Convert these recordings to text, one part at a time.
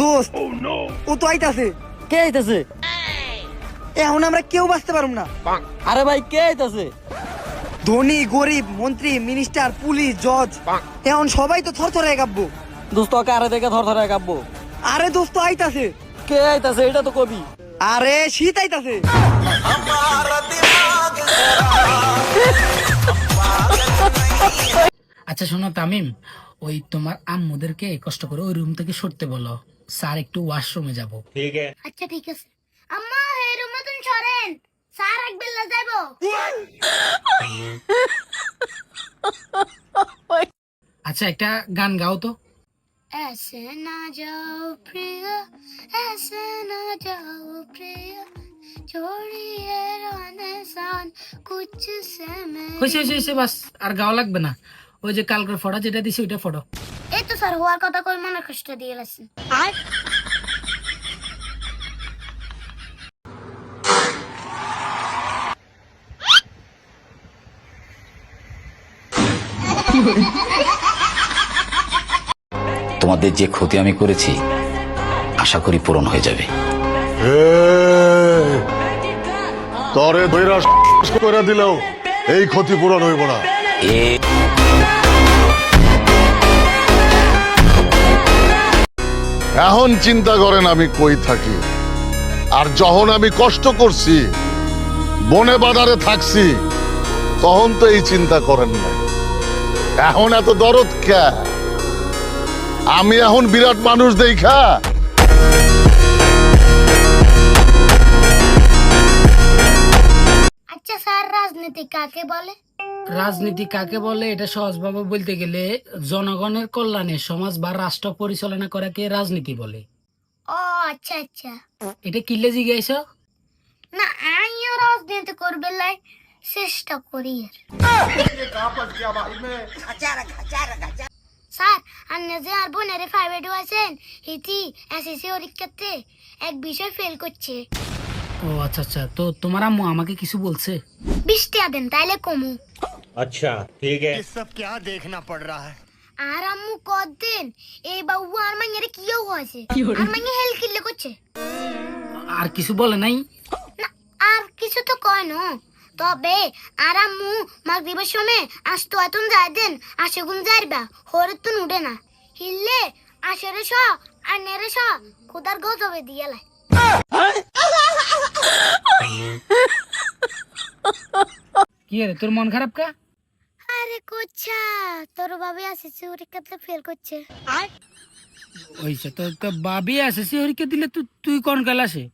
দোস্ত ও তো আইতাছে। কে আইতাছে? এখন আমরা কেউ বাঁচতে পারুম না। আরে ভাই কে আইতাছে? ধনী গরিব মন্ত্রী মিনিস্টার পুলিশ জজ এখন সবাই তো থর থরে কাঁপবো। দোস্ত কারে দেখে ধরে কাব্বো আরে দোস্ত আইতাছে। কে আইতাছে এটা তো কবি। আরে শীত আইতাছে। আচ্ছা শোনো তামিম ওই তোমার আম্মুদেরকে কষ্ট করে ওই রুম থেকে সরতে বলো। স্যার একটু ওয়াশরুমে যাব আচ্ছা ঠিক আছে আম্মা এই রুমে তুমি সরেন স্যার এক বেলা যাইবো আচ্ছা একটা গান গাও তো ऐसे ना जाओ प्रिय ऐसे ना जाओ प्रिय छोड़िए रोने सान कुछ समय হয়েছে হয়েছে হয়েছে বাস আর গাওয়া লাগবে না ওই যে কালকের ফটো যেটা দিছি ওইটা ফটো এই তো স্যার হওয়ার কথা কই মনে কষ্ট দিয়ে আর তোমাদের যে ক্ষতি আমি করেছি আশা করি পূরণ হয়ে যাবে। তরে ধৈরা করে দিলেও এই ক্ষতিপূরণ হইব না। এখন চিন্তা করেন আমি কই থাকি। আর যখন আমি কষ্ট করছি, বনে বাজারে থাকছি, তখন তো এই চিন্তা করেন না। এখন এত দরদ কে? আমি এখন বিরাট মানুষ দেখা রাজনীতি কাকে বলে? রাজনীতি কাকে বলে এটা সহজভাবে বলতে গেলে জনগণের কল্যাণে সমাজ বা রাষ্ট্র পরিচালনা করাকে রাজনীতি বলে। ও আচ্ছা আচ্ছা। এটা কিলে জিজ্ঞাসা না আমিও রাজনীতি করবে লাই চেষ্টা করি স্যার আপনি যে আর বোনের প্রাইভেট আছেন হিতি এসএসসি পরীক্ষাতে এক বিষয় ফেল করছে। ও আচ্ছা আচ্ছা তো তোমার আম্মু আমাকে কিছু বলছে বৃষ্টি দেন তাইলে কমু अच्छा ठीक है আর আম্মু কদিন এই বাবু আর মাইয়ারে কিও হয়েছে আর মাইয়া হেল কিল্লে করছে আর কিছু বলে নাই না আর কিছু তো কয় না তবে আর আম্মু মাগরিবের সময় আসতো এতন যায় দেন আশেগুন যাইবা হরে তো উঠে না হিললে আশেরে স আর নেরে স খুদার গজবে দিয়ে লাই কি রে তোর মন খারাপ কা? আরে কোচ্ছা তোর ভাবে আসিস পরীক্ষাতে ফেল করছে। ওইসে তো তো বাবি দিলে তুই তুই কোন ক্লাসে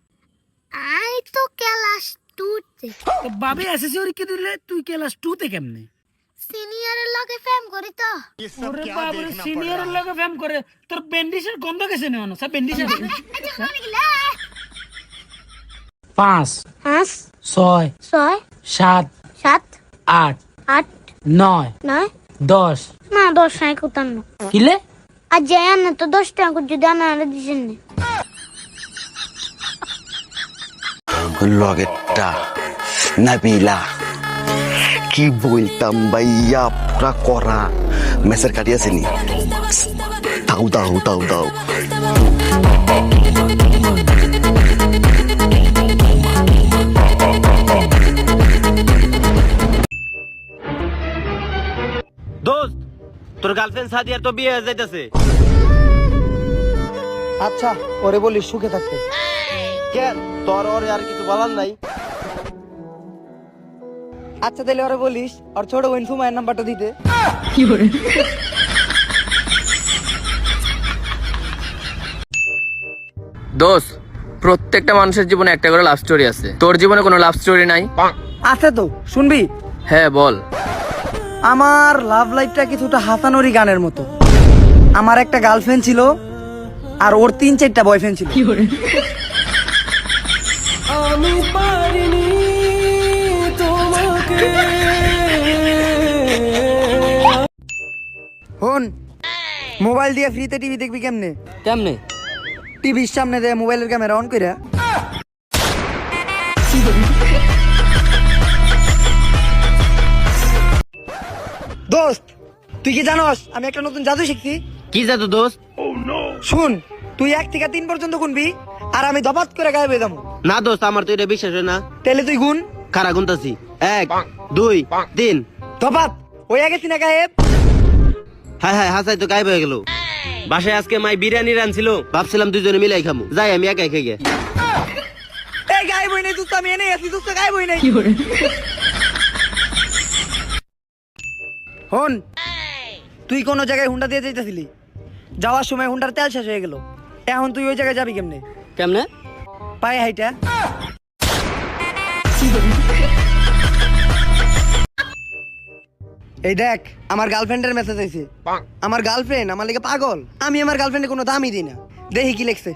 আই তো ক্লাস টুতে। তো বাবি আছে সে হরিকে দিলে তুই ক্লাস টু তে কেমনে সিনিয়রের লগে ফেম করি তো। ওরে বাবরে সিনিয়রের লগে ফেম করে। তোর বেন্ডিসের গন্ধ গেছে না সব বেন্ডিসের পাঁচ পাঁচ ছয় ছয় সাত সাত আট আট নয় নয়। দশ। না দশ নাই কোথাও না কিলে? আর যাই না তো দশ টাকা যদি আমার দিছেন না। লগেরটা নাবিলা কি বলতাম ভাইয়া পুরা করা। মেসের কাটি আসেনি দাও দাও দাও দাও। তোর গার্লফ্রেন্ড সাদিয়ার তো বিয়ে হয়ে যাইতেছে। আচ্ছা ওরে বলিস সুখে থাকতে। কেন তোর ওর আর কিছু বলার নাই। আচ্ছা তাহলে ওরে বলিস আর ছোট বোন সুমায়ের নাম্বারটা দিতে। দোষ প্রত্যেকটা মানুষের জীবনে একটা করে লাভ স্টোরি আছে। তোর জীবনে কোনো লাভ স্টোরি নাই? আছে তো শুনবি? হ্যাঁ বল। আমার লাভ লাইফটা কিছুটা হাসানুরি গানের মতো। আমার একটা গার্লফ্রেন্ড ছিল আর ওর তিন চারটা বয়ফ্রেন্ড ছিল। হন মোবাইল দিয়ে ফ্রিতে টিভি দেখবি কেমনে? কেমনে? টিভির সামনে দেয় মোবাইলের ক্যামেরা অন কইরা। দোস্ত তুই কি জানোস আমি একটা নতুন জাদু শিখছি? কি জাদু দোস্ত? শুন তুই এক থেকে তিন পর্যন্ত গুনবি আর আমি দপাত করে গায়ে বেয়ে যাব। না দোস্ত আমার তো এটা বিশ্বাস হয় না। তাহলে তুই গুন। খারা গুনতাছি? এক দুই তিন। দপাত ওই আগে সিনা গায়েব। হায় হায় হাসাই তো গায়েব হয়ে গেল। বাসায় আজকে মাই বিরিয়ানি রানছিল ভাবছিলাম দুজনে মিলাই খামু। যাই আমি একাই খেয়ে গে এই গায়ে বই নেই দুস্ত আমি এনে আছি দুস্ত গায়ে বই নেই। হন তুই কোন জায়গায় হুন্ডা দিয়ে যেতেছিলি যাওয়ার সময় হুন্ডার তেল শেষ হয়ে গেল। এখন তুই ওই জায়গায় যাবি কেমনে? কেমনে? পায়ে হাইটা। এই দেখ আমার গার্লফ্রেন্ডের মেসেজ আইছে। আমার গার্লফ্রেন্ড আমার লেগে পাগল। আমি আমার গার্লফ্রেন্ডে কোনো দামই দিই না। দেখি কি লিখছে।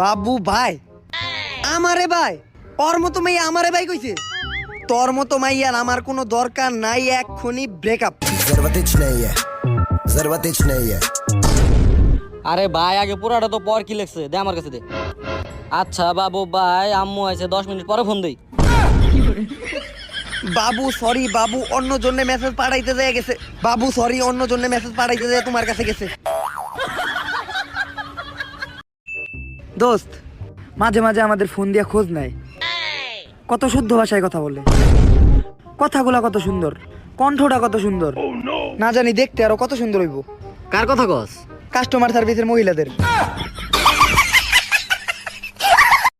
বাবু ভাই। আমারে ভাই। ওর মতো মেয়ে আমারে ভাই কইছে। তোর মতো মাইয়ার আমার কোনো দরকার নাই এক্ষুনি ব্রেকআপ আরে ভাই আগে পুরাটা তো পর কি লেখছে? দে আমার কাছে দে। আচ্ছা বাবু ভাই আম্মু আছে দশ মিনিট পরে ফোন দেই। বাবু সরি বাবু অন্য জন্য মেসেজ পাঠাইতে যায় গেছে। বাবু সরি অন্য জন্য মেসেজ পাঠাইতে যায় তোমার কাছে গেছে। দোস্ত মাঝে মাঝে আমাদের ফোন দিয়ে খোঁজ নেয় কত শুদ্ধ ভাষায় কথা বলে। কথাগুলা কত সুন্দর। কণ্ঠটা কত সুন্দর। না জানি দেখতে আরও কত সুন্দর হইব। কার কথা কস? কাস্টমার সার্ভিসের মহিলাদের।